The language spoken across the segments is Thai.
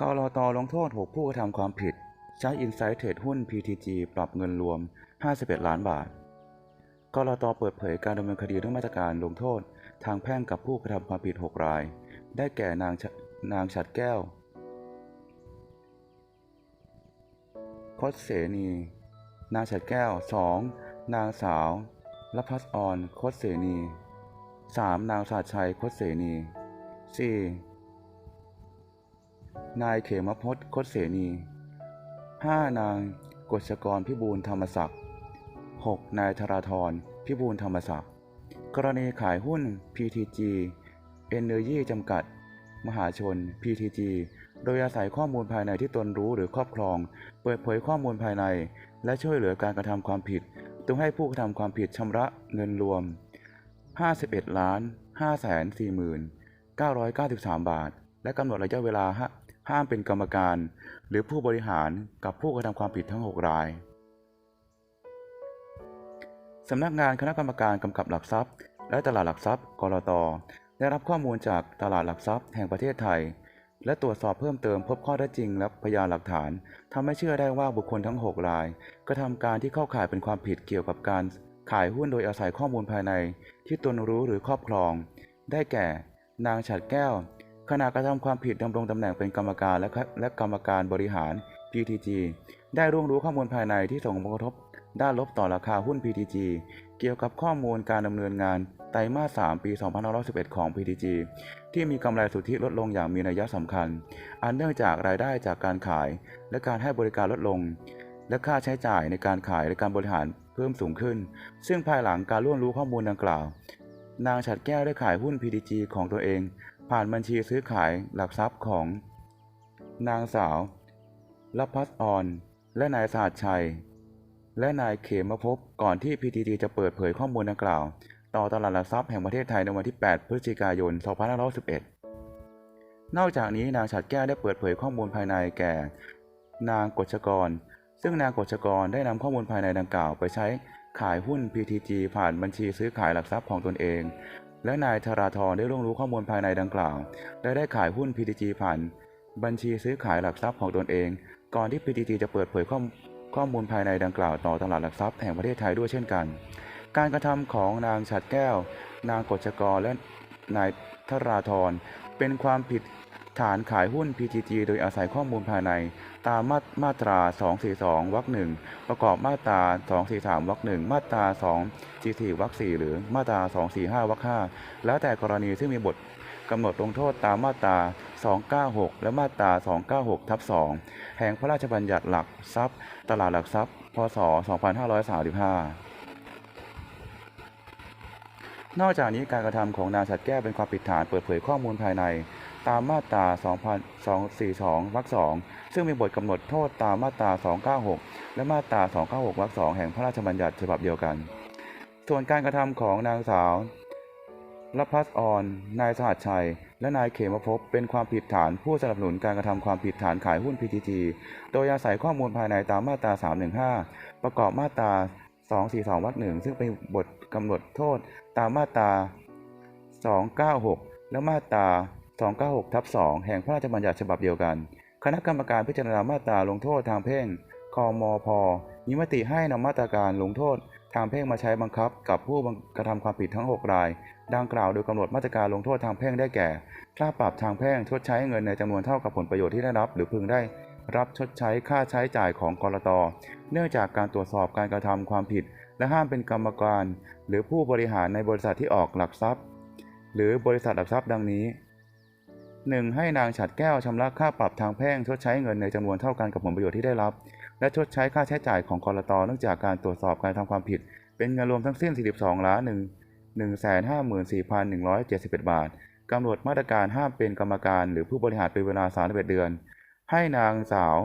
กรอตลงโทษ 6 ผู้กระทำความผิด ใช้ Insight เทรดหุ้น PTG ปรับเงินรวม 51 ล้านบาทกรอตเปิดเผยการดำเนินคดีด้วยมาตรการลงโทษ ทางแพ่งกับผู้กระทำความผิด 6 ราย ได้แก่นางชนางฉัดแก้วคดเสนี นางฉัดแก้ว 2. นางสาวรพัสออนคดเสนี 3. นางสาชัยคดเสนี 4. นายเขมพจน์คดเสนี 5. นางกฤษกรพิบูลธรรมศักดิ์ 6. นายธราธรพิบูลธรรมศักดิ์ กรณีขายหุ้น PTG Energy จำกัด มหาชน PTG โดยอาศัยข้อมูลภายในที่ตนรู้หรือครอบครอง เปิดเผยข้อมูลภายใน และช่วยเหลือการกระทำความผิดต้องให้ผู้กระทำความผิดชำระเงินรวม 51ล้าน5 4 9 9 3 บาท และกำหนดระยะเวลา ห้ามเป็นกรรมการ หรือผู้บริหารกับผู้กระทำความผิดทั้ง 6 รายสำนักงานคณะกรรมการกำกับหลักทรัพย์ และตลาดหลักทรัพย์กรตได้รับข้อมูลจากตลาดหลักทรัพย์แห่งประเทศไทย และตรวจสอบเพิ่มเติมพบข้อเท็จจริงและพยานหลักฐานทำให้เชื่อได้ว่าบุคคลทั้ง 6 ราย กระทำการที่เข้าข่ายเป็นความผิดเกี่ยวกับการขายหุ้นโดยอาศัยข้อมูลภายใน ที่ตนรู้หรือครอบครอง ได้แก่ นางฉัดแก้ว ขณะกระทำความผิดดำรงตำแหน่งเป็นกรรมการและและกรรมการบริหาร PTG ได้ร่วงรู้ข้อมูลภายในที่ส่งผลกระทบ ด้านลบต่อราคาหุ้น PTG เกี่ยวกับข้อมูลการดำเนินงานไตรมาส 3 ปี 2511 ของ PTG ที่มีกำไรสุทธิลดลงอย่างมีนัยสำคัญ อันเนื่องจากรายได้จากการขาย และการให้บริการลดลง และค่าใช้จ่ายในการขายและการบริหารเพิ่มสูงขึ้น ซึ่งภายหลังการร่วมรู้ข้อมูลดังกล่าว นางฉัดแก้วได้ขายหุ้น PTG ของตัวเอง ผ่านบัญชีซื้อขายหลักทรัพย์ของ นางสาวรพัสออน และนายสหัสชัย และนายเขมภพก่อนที่ PTT จะเปิดเผยข้อมูลดังกล่าว ต่อตลาดหลักทรัพย์แห่งประเทศไทยในวันที่ 8 พฤศจิกายน 2511 นอกจากนี้นางฉัดแก้วได้เปิดเผยข้อมูลภายในแก่ นางกฤษกร ซึ่งนางกฤษกรได้นำข้อมูลภายในดังกล่าว ไปใช้ขายหุ้น PTG ผ่านบัญชีซื้อขายหลักทรัพย์ของตนเอง และนายธราธรได้ร่วงรู้ข้อมูลภายในดังกล่าว และได้ขายหุ้น PTG ผ่าน บัญชีซื้อขายหลักทรัพย์ของตนเอง ก่อนที่ PTG จะเปิดเผยข้อข้อมูลภายในดังกล่าวต่อตลาดหลักทรัพย์แห่งประเทศไทยด้วยเช่นกัน การกระทำของนางฉัดแก้ว นางกฤษกรและนายธราธรเป็นความผิด ฐานขายหุ้น PTG โดยอาศัยข้อมูลภายใน ตามมามาตรา 242 วรรคหนึ่งประกอบมาตรา 243 วรรคหนึ่งมาตรา 244 วรรคสี่หรือมาตรา 245 วรรคห้าแล้วแต่กรณีซึ่งมีบทกำหนดลงโทษตามมาตรา 296 และมาตรา 296 ทับ 2 แห่งพระราชบัญญัติหลักทรัพย์ ตลาดหลักทรัพย์ พศ 2535 นอกจากนี้การกระทำของนางฉัดแก้วเป็นความผิดฐานเปิดเผยข้อมูลภายใน ตามมาตรา 2242 วรรค 2 ซึ่งมีบทกำหนดโทษตามมาตรา 296 และมาตรา 296 วรรค 2 แห่งพระราชบัญญัติฉบับเดียวกัน ส่วนการกระทำของนางสาวรพัสออน นายสหัสชัย และนายเขมภพเป็นความผิดฐานผู้สนับสนุนการกระทำความผิดฐานขายหุ้น PTG โดยอาศัยข้อมูลภายในตามมาตรา 315 ประกอบมาตรา 242วรรคหนึ่งซึ่งเป็นบทกำหนดโทษตามมาตรา 296 และมาตรา 296ทับ2แห่งพระราชบัญญัติฉบับเดียวกัน คณะกรรมการพิจารณามาตราลงโทษทางเพ่งคอมพมีมติให้นำมาตรการลงโทษทางเพ่งมาใช้บังคับกับผู้กระทำความผิดทั้ง 6 ราย ดังกล่าวโดยกำหนดมาตรการลงโทษทางแพ่งได้แก่ค่าปรับทางแพ่งชดใช้เงินในจำนวนเท่ากับผลประโยชน์ที่ได้รับ หรือพึงได้ รับชดใช้ค่าใช้จ่ายของกรตเนื่องจากการตรวจสอบการกระทำความผิด และห้ามเป็นกรรมการ หรือผู้บริหารในบริษัทที่ออกหลักทรัพย์ หรือบริษัทหลักทรัพย์ดังนี้ 1. ให้นางฉัดแก้วชำระค่าปรับทางแพ่งชดใช้เงินในจำนวนเท่ากันกับผลประโยชน์ที่ได้รับ และชดใช้ค่าใช้จ่ายของกรตเนื่องจากการตรวจสอบการทำความผิด เป็นเงินรวมทั้งสิ้น 42ล้าน1 154,171 บาทกำหนดมาตรการห้ามเป็นกรรมการหรือผู้บริหารเป็นเวลา31เดือน ให้นางสาว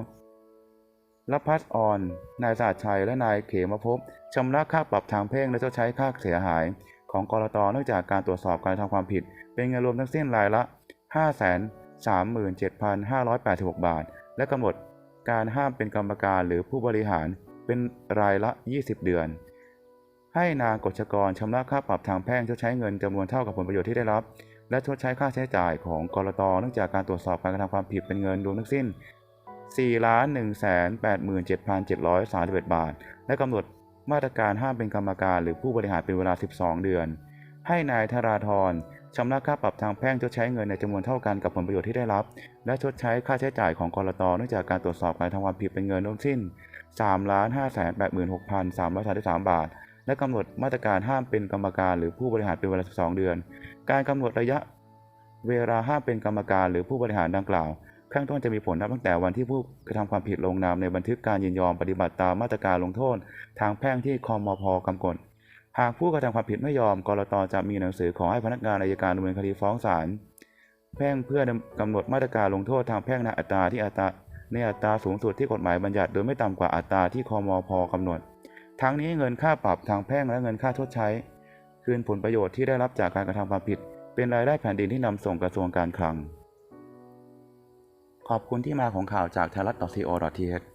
รพัสออน นายศาสตร์ชัยและนายเขมภพชำระค่าปรับทางแพ่งและชดใช้ค่าเสียหาย ของกรตเนื่องจากการตรวจสอบการทำความผิด เป็นเงินรวมทั้งสิ้นรายละ 537,586 บาท และกำหนดการห้ามเป็นกรรมการหรือผู้บริหารเป็นรายละ 20 เดือน ให้นางกฤษกรชำระค่าปรับทางแพ่งชดใช้เงินจำนวนเท่ากับผลประโยชน์ที่ได้รับ และชดใช้ค่าใช้จ่ายของกรตเนื่องจากการตรวจสอบการกระทำความผิดเป็นเงินรวมทั้งสิ้น4,187,731 บาท และกำหนดมาตรการห้ามเป็นกรรมการหรือผู้บริหารเป็นเวลา 12 เดือน ให้นายธราธรชำระค่าปรับทางแพ่งชดใช้เงินในจำนวนเท่ากันกับผลประโยชน์ที่ได้รับ และชดใช้ค่าใช้จ่ายของกรตเนื่องจากการตรวจสอบการทำความผิดเป็นเงินทั้งสิ้น 3,586,333 บาท และกำหนดมาตรการห้ามเป็นกรรมการหรือผู้บริหารเป็นเวลา 12 เดือน การกำหนดระยะเวลาห้ามเป็นกรรมการหรือผู้บริหารดังกล่าว ข้างต้นจะมีผลนับตั้งแต่วันที่ผู้กระทำความผิดลงนามในบันทึกการยินยอมปฏิบัติตามมาตรการลงโทษ ทางแพ่งที่คอมพกำหนดหากผู้กระทำความผิดไม่ยอมกรตจะมีหนังสือขอให้พนักงานอายการดำเนินคดีฟ้องศาลแพ่งเพื่อกำหนดมาตรการลงโทษทางแพ่งในอัตราที่อัตราในอัตราสูงสุดที่กฎหมายบัญญัติโดยไม่ต่ำกว่าอัตราที่คอมพกำหนด ทั้งนี้เงินค่าปรับทางแพ่งและเงินค่าชดใช้ คืนผลประโยชน์ที่ได้รับจากการกระทำความผิด เป็นรายได้แผ่นดินที่นำส่งกระทรวงการคลัง ขอบคุณที่มาของข่าวจากไทยรัฐ .co.th